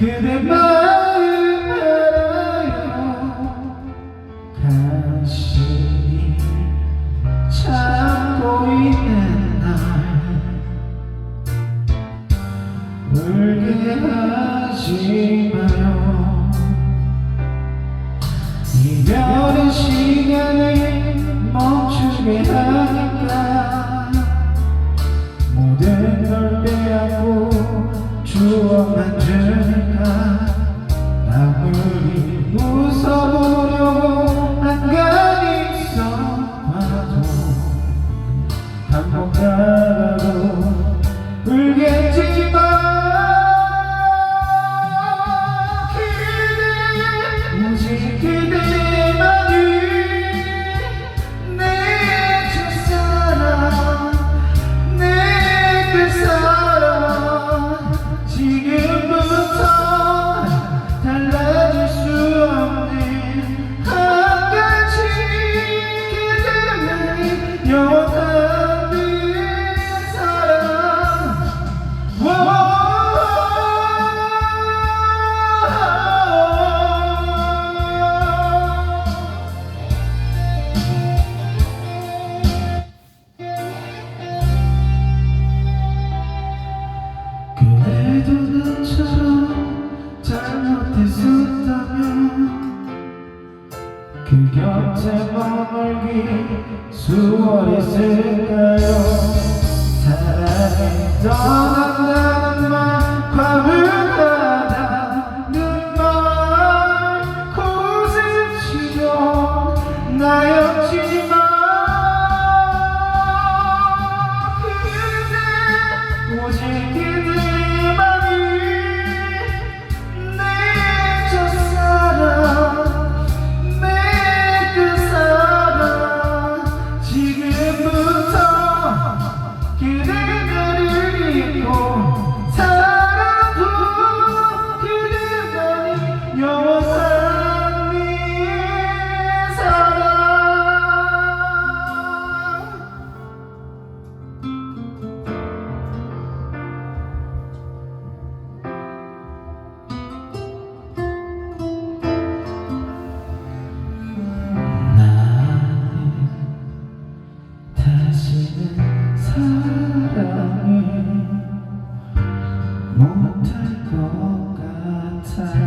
그대 마음 알아요 간신히 참고 있는 날. 울게 하지 마요 이별의 시간을 멈추게 하니까. 모든 걸 빼앗고 추억만 울 곁에 머물기 수월했을까요? 사랑이 떠난다는 말 หัวใจก็การธอ